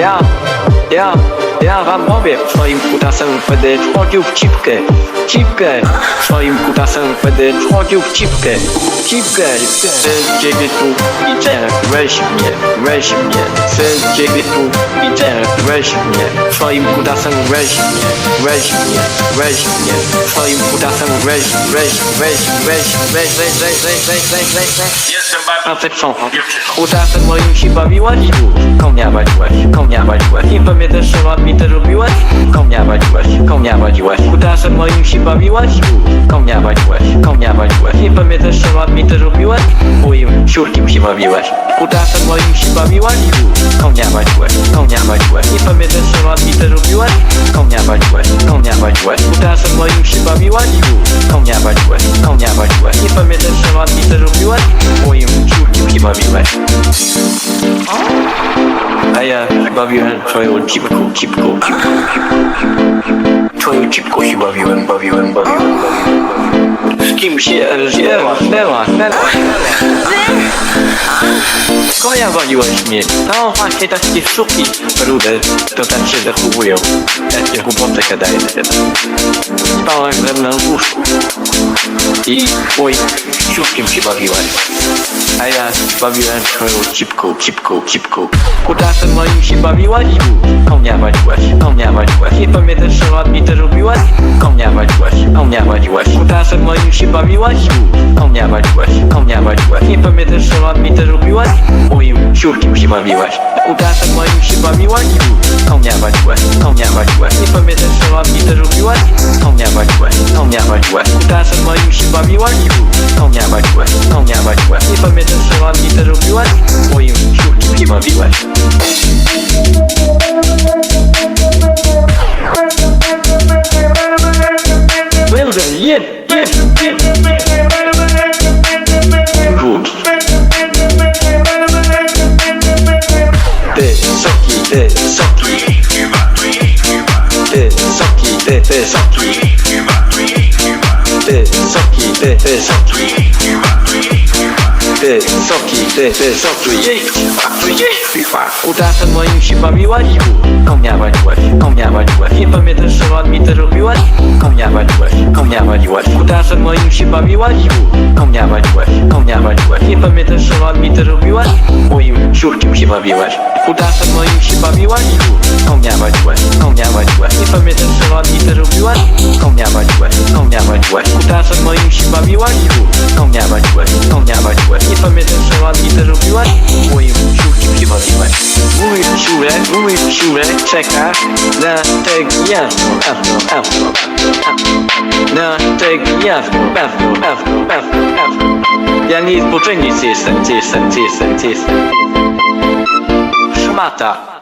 Ja, ja, ja wam mówię, swoim kutasem będę wchodził w cipkę, cipkę, swoim kutasem będę wchodził w cipkę, cipkę, chcę ciebie tu widzę, weź mnie, weź mnie, chcę ciebie tu widzę, weź mnie, swoim kutasem weź mnie, weź mnie, weź mnie, swoim kutasem weź, weź, weź, weź, weź, weź, weź, weź, weź, weź, weź, weź. Jestem bardzo... Kutasem moim się bawiłaś? Konia wadziłaś, konia wadziłaś Nie pamiętasz, że ładnie ty robiłaś? Konia wadziłaś, konia wadziłaś Kutasem moim się bawiłaś? Konia wadziłaś, konia wadziłaś Nie pamiętasz, że ładnie ty robiłaś? Moim siurkiem się bawiłaś Kutasem moim się bawiłaś? Konia wadziłaś, konia wadziłaś Nie pamiętasz, że ładnie ty robiłaś? Konia wadziłaś, konia wadziłaś Kutasem moim się bawiłaś? Konia wadziłaś, konia wadziłaś Nie pamiętasz, że ładnie ty robiłaś? Moim siurkiem się bawiłaś a ja bawiłem twoją cipką, cipką, cipką, cipką. Twoją cipką się bawiłem, bawiłem, bawiłem, bawiłem. Z kim się zjęła, zjęła, zjęła. Konia waliłeś mnie. No właśnie takie suki rude, to tak się zachowują. Takie głupoty gadają. Spałem ze mną w łóżku. I oj, siuszkiem się bawiłem. A ja bawiłem twoją cipką, cipką, cipką. Kutasem moim się bawiłaś? Konia wadziłaś, konia wadziłaś. Nie pamiętasz, że ładnie to robiłaś? Konia wadziłaś, konia wadziłaś. Kutasem moim się bawiłaś? Konia wadziłaś, konia wadziłaś. Nie pamiętasz, że ładnie to robiłaś? siurki mu się bawiłaś Łukaszem moim się bawiła i Omniawać łez, omniawać łez. Nie pamiętasz, że mam mi też lubiłaś? Omniawać łez, omniawać łez. Łukaszem moim się bawiła i Omniawać łez, omniawać Nie pamiętasz, że mam mi też lubiłaś? Moim siurki się bawiłaś ty Ty, soki, ty, ty, soki. Jej, kwa, tu jej, kwa Utracam moim się bawiłaś? Komnia waliłaś, komnia waliłaś Nie pamiętasz, że ładnie mi to robiłaś? Komnia waliłaś, komnia waliłaś Utracam moim się bawiłaś? Komnia waliłaś, komnia waliłaś Nie pamiętasz, że ładnie mi to robiłaś? Moim siurkiem się bawiłaś. Utracam moim się bawiłaś? Komnia waliłaś przed moim się bawiłaś? No mnie bawiłaś, no mnie bawiłaś Nie pamiętasz, że ładnie też robiłaś? Moim siłkiem się bawiłaś. Mój siłę, mój siłę czeka na tak jazdo, jazdo, jazdo Na tak jazdo, jazdo, jazdo, jazdo, jazdo Ja nie spoczyniec jestem, co jestem, jestem, jestem. Szmata.